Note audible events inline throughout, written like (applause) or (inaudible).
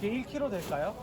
이게 1kg 될까요?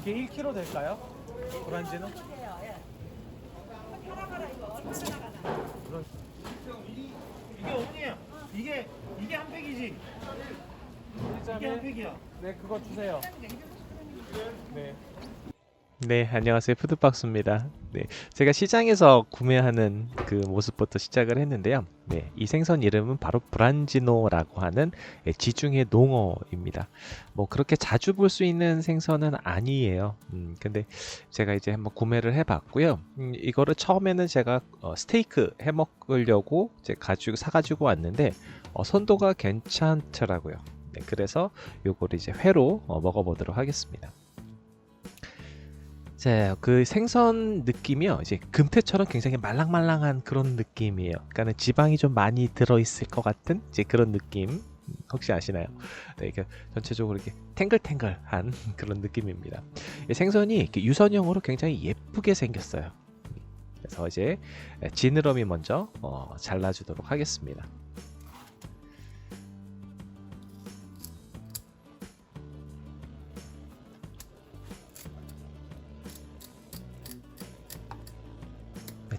이게 1kg 될까요? 브란지는? 그런- 이 게 어머니야. 이게 이게 한 팩이지. 이게 한 팩이야. 네, 그거 주세요. 네. 네, 안녕하세요. 푸드박스입니다. 네, 제가 시장에서 구매하는 그 모습부터 시작을 했는데요. 네, 이 생선 이름은 바로 브란지노라고 하는 예, 지중해 농어입니다. 뭐 그렇게 자주 볼 수 있는 생선은 아니에요. 음, 근데 제가 이제 한번 구매를 해봤고요. 음, 이거를 처음에는 제가 어, 스테이크 해 먹으려고 이제 가지고 사가지고 왔는데 어, 선도가 괜찮더라고요. 네, 그래서 요거를 이제 회로 어, 먹어보도록 하겠습니다. 자, 그 생선 느낌이요. 이제 금태처럼 굉장히 말랑말랑한 그런 느낌이에요. 그러니까는 지방이 좀 많이 들어있을 것 같은 이제 그런 느낌. 음, 혹시 아시나요? 네, 전체적으로 이렇게 탱글탱글한 (laughs) 그런 느낌입니다. 이 생선이 유선형으로 굉장히 예쁘게 생겼어요. 그래서 이제 지느러미 먼저 어, 잘라주도록 하겠습니다.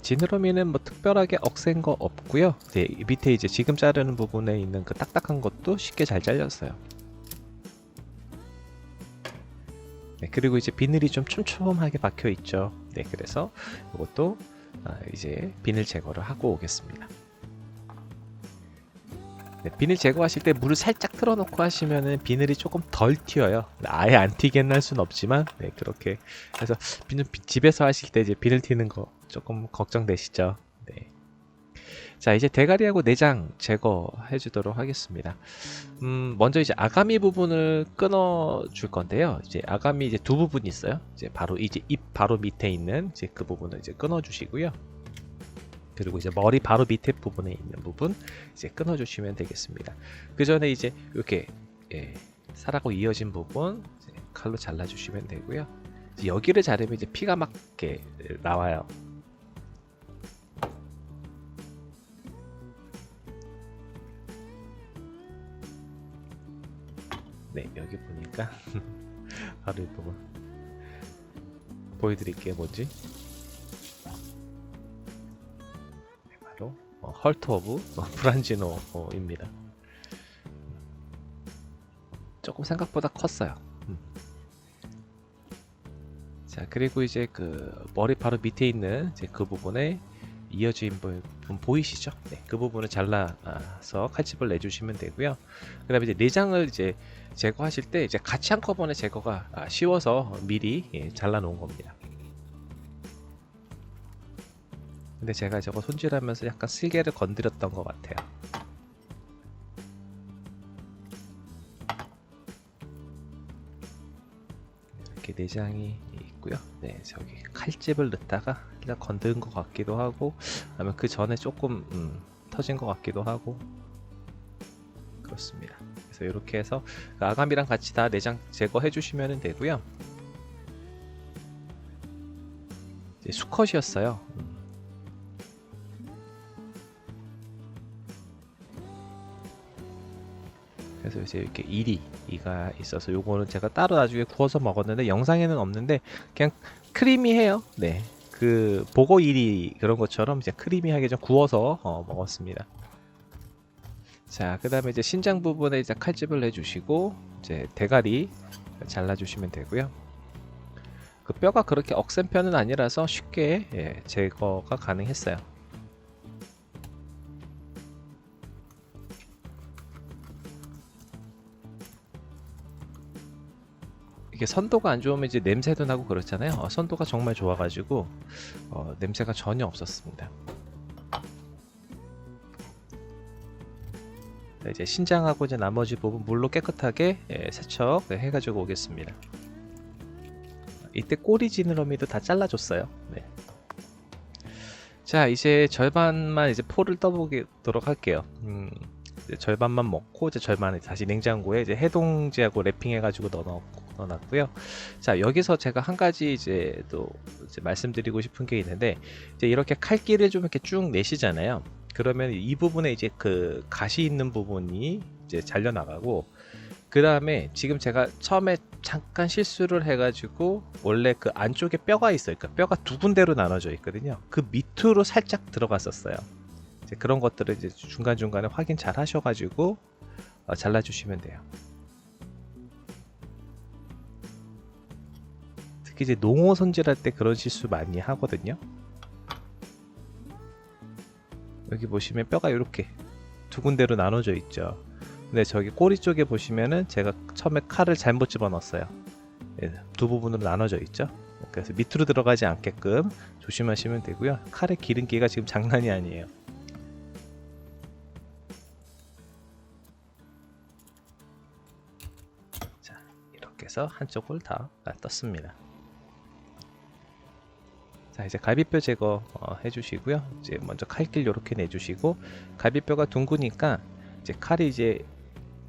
지느러미는 뭐 특별하게 억센 거 없고요. 이 밑에 이제 지금 자르는 부분에 있는 그 딱딱한 것도 쉽게 잘 잘렸어요. 네, 그리고 이제 비늘이 좀 촘촘하게 박혀 있죠. 네, 그래서 이것도 아, 이제 비늘 제거를 하고 오겠습니다. 네, 비늘 제거하실 때 물을 살짝 틀어놓고 하시면은 비늘이 조금 덜 튀어요. 아예 안 튀게는 할 수는 없지만, 네, 그렇게 해서 비늘 비- 집에서 하실 때 이제 비늘 튀는 거 조금 걱정되시죠? 네. 자, 이제 대가리하고 내장 제거해 주도록 하겠습니다. 음, 먼저 이제 아가미 부분을 끊어 줄 건데요. 이제 아가미 이제 두 부분이 있어요. 이제 바로 이제 입 바로 밑에 있는 이제 그 부분을 이제 끊어 주시고요. 그리고 이제 머리 바로 밑에 부분에 있는 부분 이제 끊어 주시면 되겠습니다. 그 전에 이제 이렇게 예, 살하고 이어진 부분 칼로 잘라 주시면 되고요. 여기를 자르면 이제 피가 막게 나와요. 네, 여기 보니까 (laughs) 바로 이 부분 보여드릴게요. 뭐지? 헐트 오브 어, 브란지노입니다. 조금 생각보다 컸어요. 음. 자, 그리고 이제 그 머리 바로 밑에 있는 이제 그 부분에 이어진 부분 보이시죠? 네, 그 부분을 잘라서 칼집을 내주시면 되고요. 그다음에 이제 내장을 이제 제거하실 때 이제 같이 한꺼번에 제거가 아, 쉬워서 미리 예, 잘라 놓은 겁니다. 근데 제가 저거 손질하면서 약간 슬개를 건드렸던 것 같아요. 이렇게 내장이 있고요. 네, 저기 칼집을 넣다가 일단 건드린 것 같기도 하고, 아니면 그 전에 조금 음, 터진 것 같기도 하고 그렇습니다. 그래서 이렇게 해서 그 아가미랑 같이 다 내장 제거해 주시면 되고요. 이제 수컷이었어요. 그래서 이제 이렇게 이리가 있어서 요거는 제가 따로 나중에 구워서 먹었는데 영상에는 없는데 그냥 크리미해요. 네. 그 보고 이리 그런 것처럼 이제 크리미하게 좀 구워서 어, 먹었습니다. 자, 그다음에 이제 신장 부분에 이제 칼집을 내주시고 이제 대가리 잘라주시면 되고요. 그 뼈가 그렇게 억센 편은 아니라서 쉽게 예, 제거가 가능했어요. 이게 선도가 안 좋으면 이제 냄새도 나고 그렇잖아요. 어, 선도가 정말 좋아가지고 어, 냄새가 전혀 없었습니다. 자, 이제 신장하고 이제 나머지 부분 물로 깨끗하게 예, 세척 해가지고 오겠습니다. 이때 꼬리 지느러미도 다 잘라줬어요. 네. 자, 이제 절반만 이제 포를 떠보도록 할게요. 음, 절반만 먹고 이제 절반을 다시 냉장고에 이제 해동제하고 랩핑해가지고 넣어 넣어놨고요. 자, 여기서 제가 한 가지 이제 또 이제 말씀드리고 싶은 게 있는데 이제 이렇게 칼길을 좀 이렇게 쭉 내시잖아요. 그러면 이 부분에 이제 그 가시 있는 부분이 이제 잘려 나가고 그 다음에 지금 제가 처음에 잠깐 실수를 해가지고 원래 그 안쪽에 뼈가 있어요. 그러니까 뼈가 두 군데로 나눠져 있거든요. 그 밑으로 살짝 들어갔었어요. 이제 그런 것들을 이제 중간 중간에 확인 잘 하셔가지고 어, 잘라주시면 돼요. 특히 이제 농어 손질할 때 그런 실수 많이 하거든요. 여기 보시면 뼈가 이렇게 두 군데로 나눠져 있죠. 근데 저기 꼬리 쪽에 보시면은 제가 처음에 칼을 잘못 집어넣었어요. 예, 두 부분으로 나눠져 있죠. 그래서 밑으로 들어가지 않게끔 조심하시면 되고요. 칼의 기름기가 지금 장난이 아니에요. 자, 이렇게 해서 한쪽을 다 떴습니다. 자, 이제 갈비뼈 제거 어, 해주시고요. 이제 먼저 칼길 이렇게 내주시고 갈비뼈가 둥그니까 이제 칼이 이제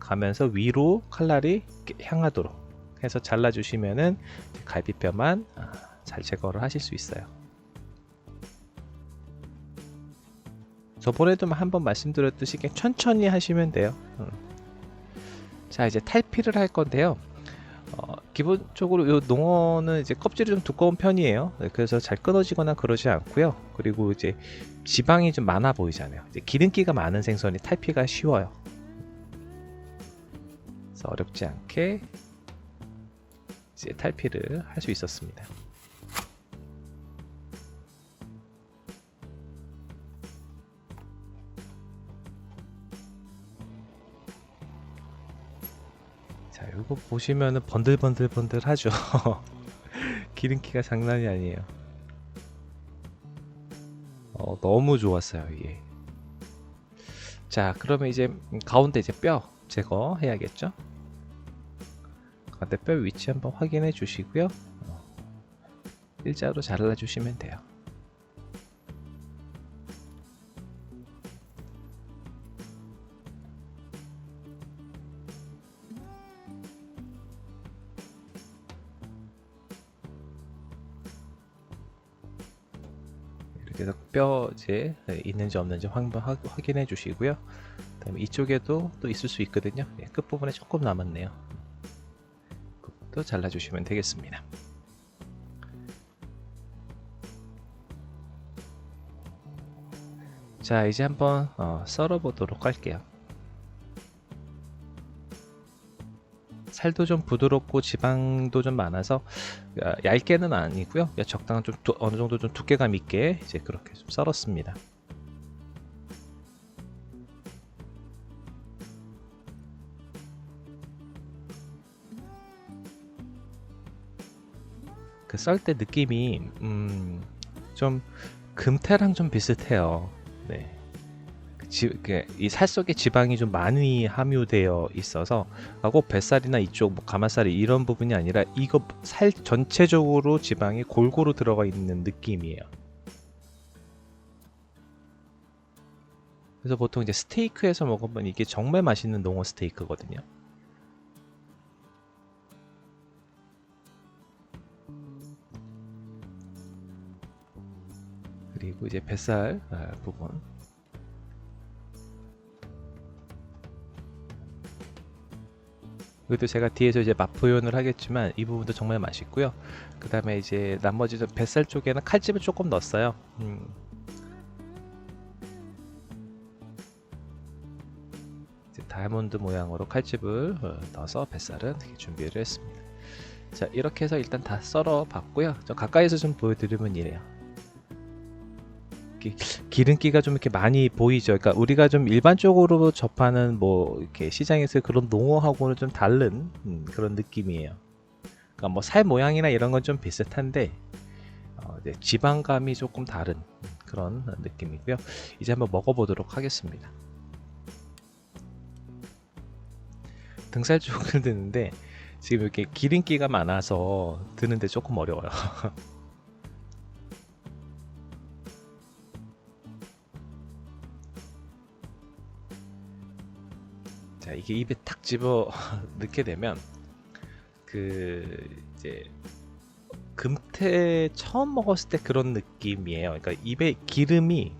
가면서 위로 칼날이 향하도록 해서 잘라주시면은 갈비뼈만 아, 잘 제거를 하실 수 있어요. 저번에도 한번 말씀드렸듯이 천천히 하시면 돼요. 음. 자 이제 탈피를 할 건데요. 어, 기본적으로 이 농어는 이제 껍질이 좀 두꺼운 편이에요. 네, 그래서 잘 끊어지거나 그러지 않고요. 그리고 이제 지방이 좀 많아 보이잖아요. 기름기가 많은 생선이 탈피가 쉬워요. 그래서 어렵지 않게 이제 탈피를 할 수 있었습니다. 자, 이거 보시면은 번들번들번들하죠. (laughs) 기름기가 장난이 아니에요. 어, 너무 좋았어요, 이게. 자, 그러면 이제 가운데 이제 뼈 제거해야겠죠? 가운데 뼈 위치 한번 확인해 주시고요. 어, 일자로 잘라 주시면 돼요. 뼈 이제 있는지 없는지 확인해 주시고요. 그다음에 이쪽에도 또 있을 수 있거든요. 예, 끝부분에 조금 남았네요. 그것도 잘라주시면 되겠습니다. 자 이제 한번 어, 썰어 보도록 할게요. 살도 좀 부드럽고 지방도 좀 많아서 아, 얇게는 아니고요. 적당한 좀 두- 어느 정도 좀 두께감 있게 이제 그렇게 좀 썰었습니다. 그 썰 때 느낌이 음, 좀 금태랑 좀 비슷해요. 네. 이살 속에 지방이 좀 많이 함유되어 있어서 하고 뱃살이나 이쪽 뭐 가마살이 이런 부분이 아니라 이거 살 전체적으로 지방이 골고루 들어가 있는 느낌이에요. 그래서 보통 이제 스테이크에서 먹으면 이게 정말 맛있는 농어 스테이크거든요. 그리고 이제 뱃살 아, 부분 이것도 제가 뒤에서 이제 맛 표현을 하겠지만 이 부분도 정말 맛있고요. 그 다음에 이제 나머지 좀 뱃살 쪽에는 칼집을 조금 넣었어요. 음. 이제 다이아몬드 모양으로 칼집을 어, 넣어서 뱃살은 준비를 했습니다. 자 이렇게 해서 일단 다 썰어 봤고요. 저 가까이서 좀 보여드리면 이래요. 기름기가 좀 이렇게 많이 보이죠. 그러니까 우리가 좀 일반적으로 접하는 뭐 이렇게 시장에서 그런 농어하고는 좀 다른 음, 그런 느낌이에요. 그러니까 뭐 살 모양이나 이런 건 좀 비슷한데 어, 지방감이 조금 다른 그런 느낌이고요. 이제 한번 먹어보도록 하겠습니다. 등살 (laughs) 쪽을 드는데 지금 이렇게 기름기가 많아서 드는데 조금 어려워요. (laughs) 자, 이게 입에 탁 집어 (laughs) 넣게 되면 그 이제 금태 처음 먹었을 때 그런 느낌이에요. 그러니까 입에 기름이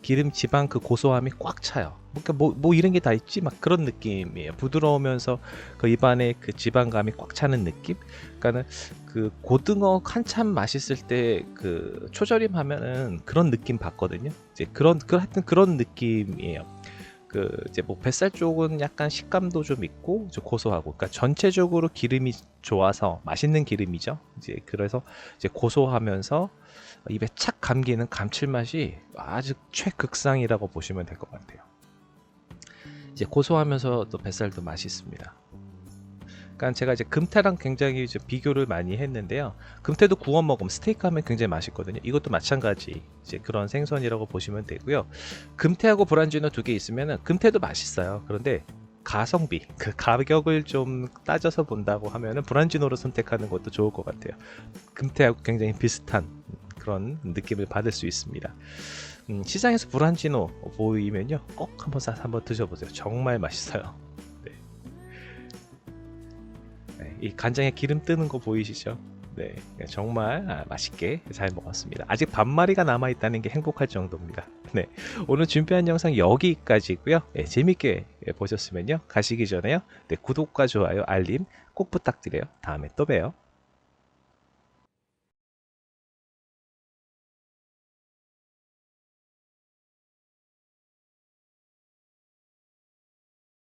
기름 지방 그 고소함이 꽉 차요. 그러니까 뭐, 뭐 이런 게 다 있지 막 그런 느낌이에요. 부드러우면서 그 입안에 그 지방감이 꽉 차는 느낌. 그러니까는 그 고등어 한참 맛있을 때 그 초절임 하면은 그런 느낌 받거든요. 이제 그런 그 하여튼 그런 느낌이에요. 그 이제 뭐 뱃살 쪽은 약간 식감도 좀 있고 좀 고소하고 그러니까 전체적으로 기름이 좋아서 맛있는 기름이죠. 이제 그래서 이제 고소하면서 입에 착 감기는 감칠맛이 아주 최극상이라고 보시면 될 것 같아요. 이제 고소하면서 또 뱃살도 맛있습니다. 그러니까 제가 이제 금태랑 굉장히 이제 비교를 많이 했는데요. 금태도 구워 먹으면 스테이크 하면 굉장히 맛있거든요. 이것도 마찬가지 이제 그런 생선이라고 보시면 되고요. 금태하고 브란지노 두 개 있으면은 금태도 맛있어요. 그런데 가성비, 그 가격을 좀 따져서 본다고 하면은 브란지노를 선택하는 것도 좋을 것 같아요. 금태하고 굉장히 비슷한 그런 느낌을 받을 수 있습니다. 음, 시장에서 브란지노 보이면요, 꼭 한번 사 한번 드셔보세요. 정말 맛있어요. 이 간장에 기름 뜨는 거 보이시죠? 네, 정말 아, 맛있게 잘 먹었습니다. 아직 반마리가 남아 있다는 게 행복할 정도입니다. (laughs) 네, 오늘 준비한 영상 여기까지고요. 네, 재밌게 보셨으면요, 가시기 전에요, 네, 구독과 좋아요, 알림 꼭 부탁드려요. 다음에 또 봬요.